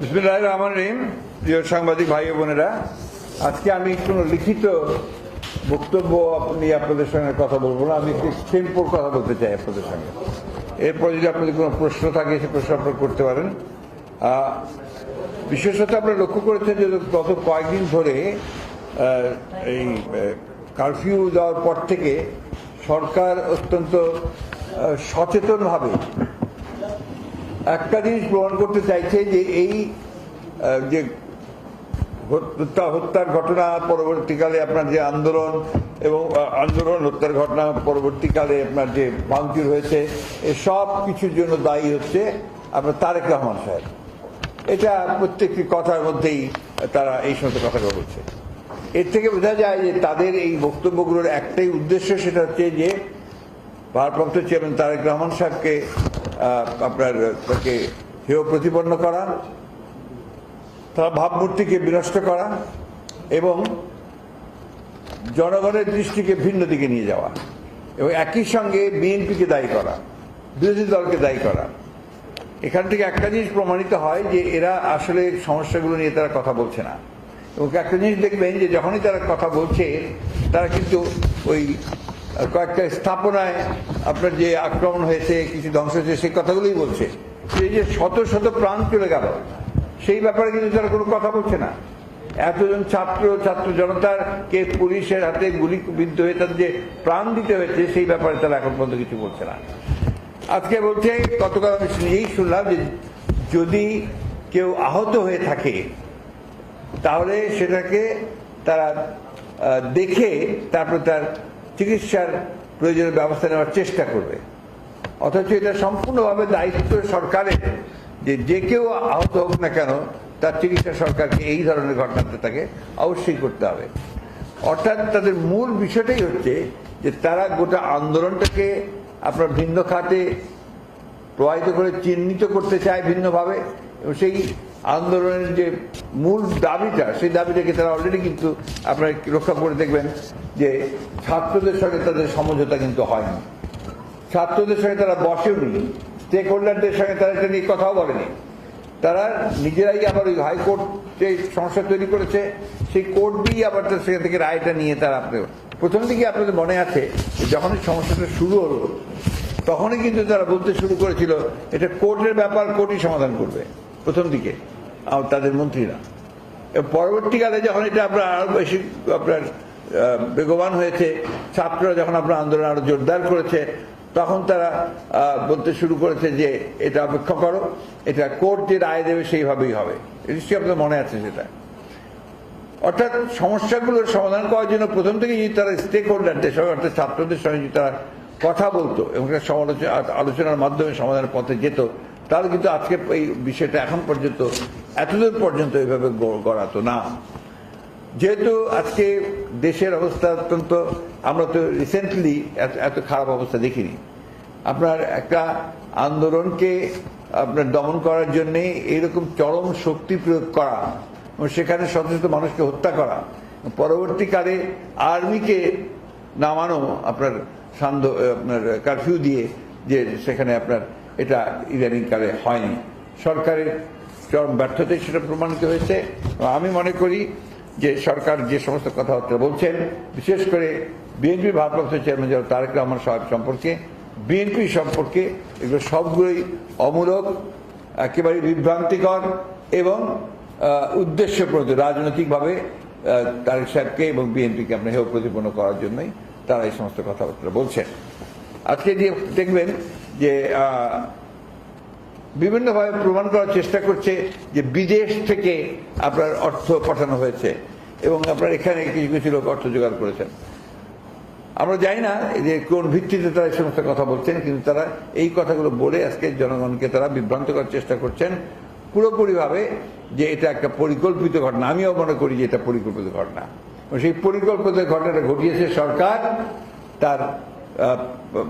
বিসমুল্লাহ রহমান রহিম। প্রিয় সাংবাদিক ভাই বোনেরা, আজকে আমি কোনো লিখিত বক্তব্য নিয়ে আপনাদের সঙ্গে কথা বলব না, আমি একটু সিম্পল কথা বলতে চাই আপনাদের সঙ্গে। এরপর যদি আপনাদের কোনো প্রশ্ন থাকে, সে প্রশ্ন আপনারা করতে পারেন। বিশেষত আপনারা লক্ষ্য করেছেন যে গত কয়েকদিন ধরে এই কারফিউ দেওয়ার পর থেকে সরকার অত্যন্ত সচেতনভাবে একটা জিনিস প্রমাণ করতে চাইছে যে এই যে হত্যা, হত্যার ঘটনা পরবর্তীকালে আপনার যে আন্দোলন এবং আন্দোলন, হত্যার ঘটনা পরবর্তীকালে আপনার যে ভাঙচুর হয়েছে, এ সব কিছুর জন্য দায়ী হচ্ছে আপনার তারেক রহমান সাহেব। এটা প্রত্যেকটি কথার মধ্যেই তারা এই সমস্ত কথাগুলো বলছে। এর থেকে বোঝা যায় যে তাদের এই বক্তব্যগুলোর একটাই উদ্দেশ্য, সেটা হচ্ছে যে ভারপ্রাপ্ত চেয়ারম্যান তারেক রহমান সাহেবকে আপনার তাকে হেয় প্রতিপন্ন করা, তার ভাবমূর্তিকে বিনষ্ট করা এবং জনগণের দৃষ্টিকে ভিন্ন দিকে নিয়ে যাওয়া এবং একই সঙ্গে বিএনপিকে দায়ী করা, বিরোধী দলকে দায়ী করা। এখান থেকে একটা জিনিস প্রমাণিত হয় যে এরা আসলে সমস্যাগুলো নিয়ে তারা কথা বলছে না। এবং একটা জিনিস দেখবেন যে যখনই তারা কথা বলছে, তারা কিন্তু ওই কয়েকটা স্থাপনায় আপনার যে আক্রমণ হয়েছে, কিছু ধ্বংস হয়েছে, সেই কথাগুলোই বলছে। এই যে শত শত প্রাণ চলে গেল, সেই ব্যাপারে কিন্তু তারা কোনো কথা বলছে না। এতজন ছাত্র ছাত্র জনতার কে পুলিশের হাতে গুলি বিদ্ধ হয়ে তাদের যে প্রাণ দিতে হয়েছে, সেই ব্যাপারে তারা এখন পর্যন্ত কিছু বলছে না। আজকে বলছে, গতকাল আমি নিজেই শুনলাম যে যদি কেউ আহত হয়ে থাকে, তাহলে সেটাকে তারা দেখে তারপর তার চিকিৎসার প্রয়োজনীয় ব্যবস্থা নেওয়ার চেষ্টা করবে। অথচ এটা সম্পূর্ণভাবে দায়িত্ব সরকারের যে যে কেউ আহত হোক না কেন, তার চিকিৎসা সরকারকে এই ধরনের ঘটনাতে তাকে অবশ্যই করতে হবে। অর্থাৎ তাদের মূল বিষয়টাই হচ্ছে যে, তারা গোটা আন্দোলনটাকে আপনার ভিন্ন খাতে প্রবাহিত করে চিহ্নিত করতে চায় ভিন্নভাবে এবং সেই আন্দোলনের যে মূল দাবিটা, সেই দাবিটাকে তারা অলরেডি কিন্তু আপনারা রক্ষা করে দেখবেন যে ছাত্রদের সঙ্গে তাদের সমঝোতা কিন্তু হয়নি। ছাত্রদের সঙ্গে তারা বসেওনি স্টেক হোল্ডারদের সঙ্গে তারা এটা নিয়ে কথাও বলেনি। তারা নিজেরাই আবার ওই হাইকোর্ট যে সমস্যা তৈরি করেছে, সেই কোর্ট দিয়ে আবার সেখান থেকে রায়টা নিয়ে তারা আপনার প্রথম দিকে আপনাদের মনে আছে যখন এই সমস্যাটা শুরু হলো, তখনই কিন্তু তারা বলতে শুরু করেছিল, এটা কোর্টের ব্যাপার কোর্টই সমাধান করবে। প্রথম দিকে তাদের মন্ত্রীরা। পরবর্তীকালে যখন এটা আপনার আরও বেশি আপনার বেগবান হয়েছে, ছাত্ররা যখন আপনার আন্দোলন আরও জোরদার করেছে, তখন তারা বলতে শুরু করেছে যে, এটা অপেক্ষা করো, এটা কোর্ট যে রায় দেবে সেইভাবেই হবে। নিশ্চয়ই আপনার মনে আছে সেটা। অর্থাৎ সমস্যাগুলোর সমাধান করার জন্য প্রথম থেকে যদি তারা স্টেক হোল্ডারদের সঙ্গে, অর্থাৎ ছাত্রদের সঙ্গে যদি তারা কথা বলতো, এবং সমালোচনা, আলোচনার মাধ্যমে সমাধানের পথে যেত তাহলে কিন্তু আজকে এই বিষয়টা এখন পর্যন্ত এতদূর পর্যন্ত এইভাবে গড়াতো না। যেহেতু আজকে দেশের অবস্থা অত্যন্ত, আমরা তো রিসেন্টলি এত খারাপ অবস্থা দেখিনি। আপনার একটা আন্দোলনকে আপনার দমন করার জন্যে এইরকম চরম শক্তি প্রয়োগ করা সেখানে শত মানুষকে হত্যা করা পরবর্তীকালে আর্মিকে নামানো আপনার সান্ধ্য আপনার কারফিউ দিয়ে যে সেখানে আপনার এটা ইদানিংকালে হয়নি। সরকারের চরম ব্যর্থতায় সেটা প্রমাণিত হয়েছে। আমি মনে করি যে সরকার যে সমস্ত কথাবার্তা বলছেন বিশেষ করে বিএনপি ভারপ্রাপ্ত চেয়ারম্যান যারা তারেক রহমান সাহেব সম্পর্কে বিএনপি সম্পর্কে এগুলো সবগুলোই অমূলক একেবারে বিভ্রান্তিকর এবং আহ, উদ্দেশ্যপ্রদ রাজনৈতিকভাবে তারেক সাহেবকে এবং বিএনপিকে আপনার হেয় প্রতিপন্ন করার জন্যই তারা এই সমস্ত কথাবার্তা বলছেন। আজকে যে দেখবেন যে বিভিন্নভাবে প্রমাণ করার চেষ্টা করছে যে বিদেশ থেকে আপনার অর্থ পাঠানো হয়েছে এবং আপনার এখানে কিছু কিছু লোক অর্থ জোগাড় করেছেন। আমরা জানি না যে কোন ভিত্তিতে তারা এই সমস্ত কথা বলছেন, কিন্তু তারা এই কথাগুলো বলে আজকে জনগণকে তারা বিভ্রান্ত করার চেষ্টা করছেন পুরোপুরিভাবে যে এটা একটা পরিকল্পিত ঘটনা। আমিও মনে করি যে এটা পরিকল্পিত ঘটনা। সেই পরিকল্পিত ঘটনাটা ঘটিয়েছে সরকার, তার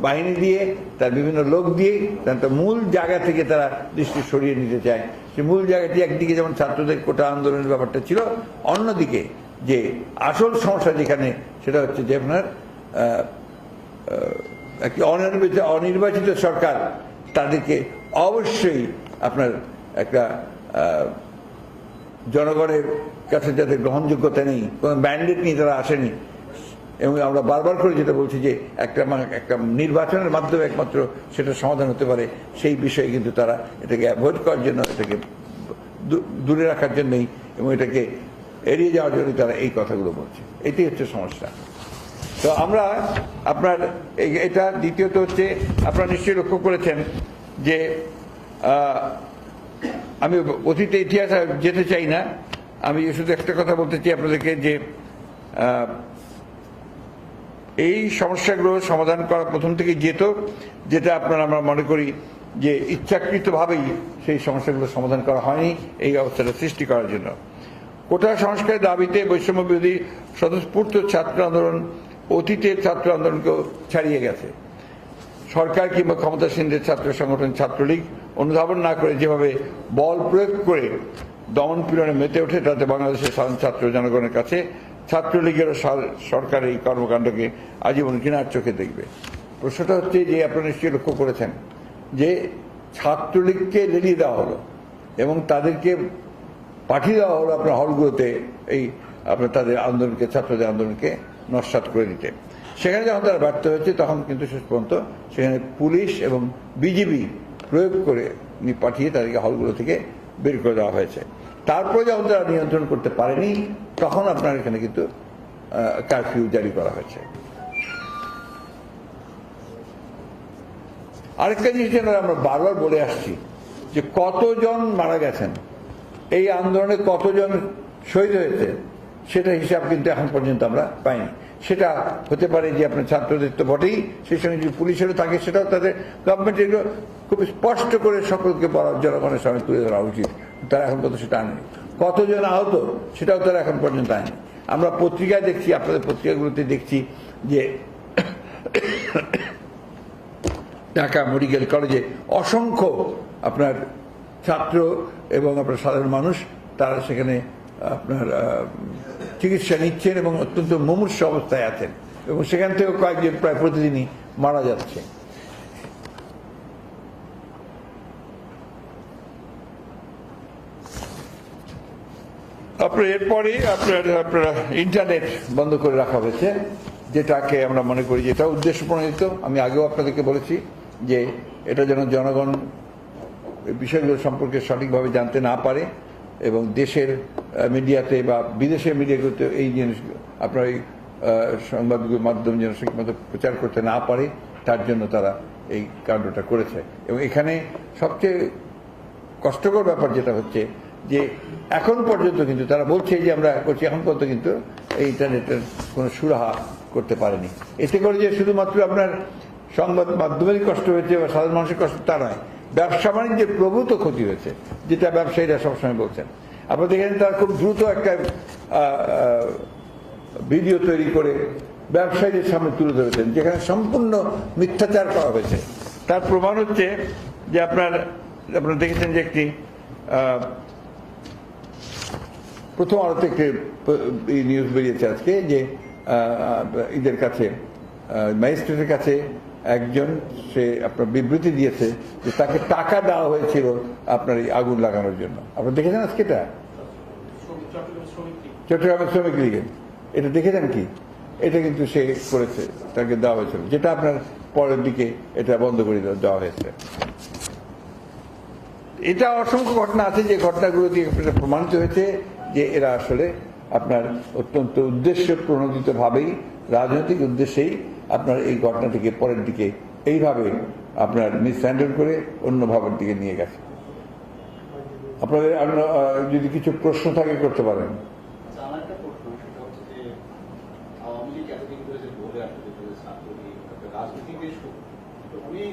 বাহিনী দিয়ে, তার বিভিন্ন লোক দিয়ে, তার মূল জায়গা থেকে তারা দৃষ্টি সরিয়ে নিতে চায়। সেই মূল জায়গাটি একদিকে যেমন ছাত্রদের কোটা আন্দোলনের ব্যাপারটা ছিল, অন্যদিকে যে আসল সমস্যা যেখানে, সেটা হচ্ছে যে আপনার একটি অনির্বাচিত অনির্বাচিত সরকার, তাদেরকে অবশ্যই আপনার একটা জনগণের কাছে যাদের গ্রহণযোগ্যতা নেই, কোনো ম্যান্ডেট নিয়ে তারা আসেনি এবং আমরা বারবার করে যেটা বলছি যে একটা মা- একটা নির্বাচনের মাধ্যমে একমাত্র সেটা সমাধান হতে পারে, সেই বিষয়ে কিন্তু তারা এটাকে অ্যাভয়েড করার জন্য এটাকে দূরে রাখার জন্যই এবং এটাকে এড়িয়ে যাওয়ার জন্যই তারা এই কথাগুলো বলছে। এটাই হচ্ছে সমস্যা। তো আমরা আপনার এটা দ্বিতীয়ত হচ্ছে আপনারা নিশ্চয়ই লক্ষ্য করেছেন যে আমি অতীতে ইতিহাস যেতে চাই না। আমি শুধু একটা কথা বলতে চাই আপনাদেরকে যে এই সমস্যাগুলো সমাধান করা প্রথম থেকে যেত, যেটা আপনারা আমরা মনে করি যে ইচ্ছাকৃতভাবেই সেই সমস্যাগুলো সমাধান করা হয়নি এই অবস্থাটা সৃষ্টি করার জন্য। কোটা সংস্কারের দাবিতে বৈষম্য বিরোধী স্বতঃস্ফূর্ত ছাত্র আন্দোলন অতীতের ছাত্র আন্দোলনকেও ছাড়িয়ে গেছে। সরকার কিংবা ক্ষমতাসীনদের ছাত্র সংগঠন, ছাত্রলীগ, অনুধাবন না করে যেভাবে বল প্রয়োগ করে দমন পীড়নে মেতে ওঠে, তাতে বাংলাদেশের সাধারণ ছাত্র জনগণের কাছে ছাত্রলীগেরও সর- সরকার এই কর্মকাণ্ডকে আজীবন ঘৃণার চোখে দেখবে। প্রশ্নটা হচ্ছে যে আপনারা নিশ্চয়ই লক্ষ্য করেছেন যে ছাত্রলীগকে লেলিয়ে দেওয়া হলো এবং তাদেরকে পাঠিয়ে দেওয়া হলো আপনার হলগুলোতে এই আপনার তাদের আন্দোলনকে, ছাত্রদের আন্দোলনকে নস্বাত করে দিতে সেখানে যখন তারা ব্যর্থ হয়েছে, তখন কিন্তু শেষ পর্যন্ত সেখানে পুলিশ এবং বিজিবি প্রয়োগ করে পাঠিয়ে তাদেরকে হলগুলো থেকে বের করে দেওয়া হয়েছে। তারপরে যখন তারা নিয়ন্ত্রণ করতে পারেনি তখন আপনার এখানে কিন্তু কারফিউ জারি করা হয়েছে। আরেকটা জিনিস যেন আমরা বারবার বলে আসছি, যে কতজন মারা গেছেন, এই আন্দোলনে কতজন শহীদ হয়েছে, সেটা হিসাব কিন্তু এখন পর্যন্ত আমরা পাইনি। সেটা হতে পারে যে আপনার ছাত্রদের তো বটেই সেই সঙ্গে যদি পুলিশেরও থাকে, সেটাও তাদের গভর্নমেন্ট এগুলো খুব স্পষ্ট করে সকলকে বলা, জনগণের সামনে তুলে ধরা উচিত। তারা এখন পর্যন্ত সেটা আনেনি। কতজন আহত সেটাও তারা এখন পর্যন্ত আনেনি আমরা পত্রিকায় দেখছি, আপনাদের পত্রিকাগুলোতে দেখছি যে ঢাকা মেডিকেল কলেজে অসংখ্য আপনার ছাত্র এবং আপনার সাধারণ মানুষ, তারা সেখানে আপনার চিকিৎসা নিচ্ছেন এবং অত্যন্ত মুমূর্ষ অবস্থায় আছেন। এবং সেখান থেকেও কয়েকজন প্রায় প্রতিদিনই মারা যাচ্ছে। আপনার এরপরে আপনার আপনার ইন্টারনেট বন্ধ করে রাখা হয়েছে, যেটাকে আমরা মনে করি যেটা উদ্দেশ্য প্রণোদিত আমি আগেও আপনাদেরকে বলেছি যে এটা যেন জনগণ বিষয়গুলো সম্পর্কে সঠিকভাবে জানতে না পারে এবং দেশের মিডিয়াতে বা বিদেশের মিডিয়াগুলোতে এই জিনিস, আপনার এই সংবাদগুলোর মাধ্যম যেন ঠিকমতো প্রচার করতে না পারে, তার জন্য তারা এই কাণ্ডটা করেছে। এবং এখানে সবচেয়ে কষ্টকর ব্যাপার যেটা হচ্ছে যে এখন পর্যন্ত কিন্তু তারা বলছে যে আমরা করছি, এখন পর্যন্ত কিন্তু এই ইন্টারনেটের কোনো সুরাহা করতে পারেনি। এতে করে যে শুধুমাত্র আপনার সংবাদ মাধ্যমেরই কষ্ট হয়েছে বা সাধারণ মানুষের কষ্ট, তা নয়। ব্যবসা বাণিজ্যের প্রভূত ক্ষতি হয়েছে, যেটা ব্যবসায়ীরা সবসময় বলছেন। আপনারা দেখেন তারা খুব দ্রুত একটা ভিডিও তৈরি করে ব্যবসায়ীদের সামনে তুলে ধরেছেন, যেখানে সম্পূর্ণ মিথ্যাচার করা হয়েছে। তার প্রমাণ হচ্ছে যে আপনার, আপনারা দেখেছেন যে একটি প্রথম আলোতে একটি নিউজ বেরিয়েছে আজকে যে ঈদের কাছে ম্যাজিস্ট্রেটের কাছে একজন, সে আপনার বিবৃতি দিয়েছে যে তাকে টাকা দেওয়া হয়েছিল আপনার এই আগুন লাগানোর জন্য। আপনারা দেখেছেন আজকে এটা? চট্টগ্রামের শ্রমিক লীগের এটা দেখেছেন কি? এটা কিন্তু সে করেছে, তাকে দেওয়া হয়েছিল। যেটা আপনার পরের দিকে এটা বন্ধ করে দেওয়া হয়েছে। এটা অসংখ্য ঘটনা আছে, যে ঘটনাগুলো দিয়ে প্রমাণিত হয়েছে। যে এরা আসলে আপনার অত্যন্ত উদ্দেশ্য প্রণোদিত ভাবেই রাজনৈতিক উদ্দেশ্যেই আপনার এই ঘটনাটিকে পরের দিকে এইভাবে আপনার মিসহ্যান্ডেল করে অন্য ভাবের দিকে নিয়ে গেছে। আপনাদের যদি কিছু প্রশ্ন থাকে করতে পারেন। আচ্ছা, রাজনীতি অনেক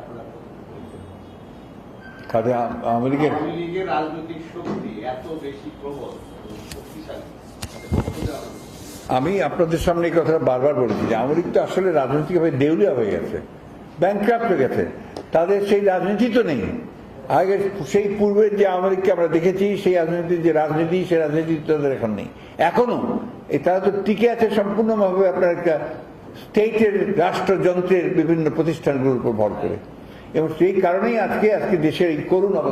আপনারা? কাজে আওয়ামী লীগের রাজনৈতিক শক্তি এত বেশি প্রবল। আমি আপনাদের সামনে এই কথাটা বারবার বলেছি যে আওয়ামী লীগ তো আসলে রাজনৈতিকভাবে দেউলিয়া হয়ে গেছে ব্যাংক্রাফ্ট হয়ে গেছে। তাদের সেই রাজনীতি তো নেই। আগে সেই পূর্বের যে আওয়ামী লীগকে আমরা দেখেছি সেই রাজনীতির যে রাজনীতি সেই রাজনীতি তাদের এখন নেই। এখনও এ তারা তো টিকে আছে সম্পূর্ণভাবে আপনার একটা স্টেটের রাষ্ট্রযন্ত্রের বিভিন্ন প্রতিষ্ঠানগুলোর উপর ভর করে। এবং সেই কারণেই আজকে আজকে দেশের এই করুণ অবস্থা।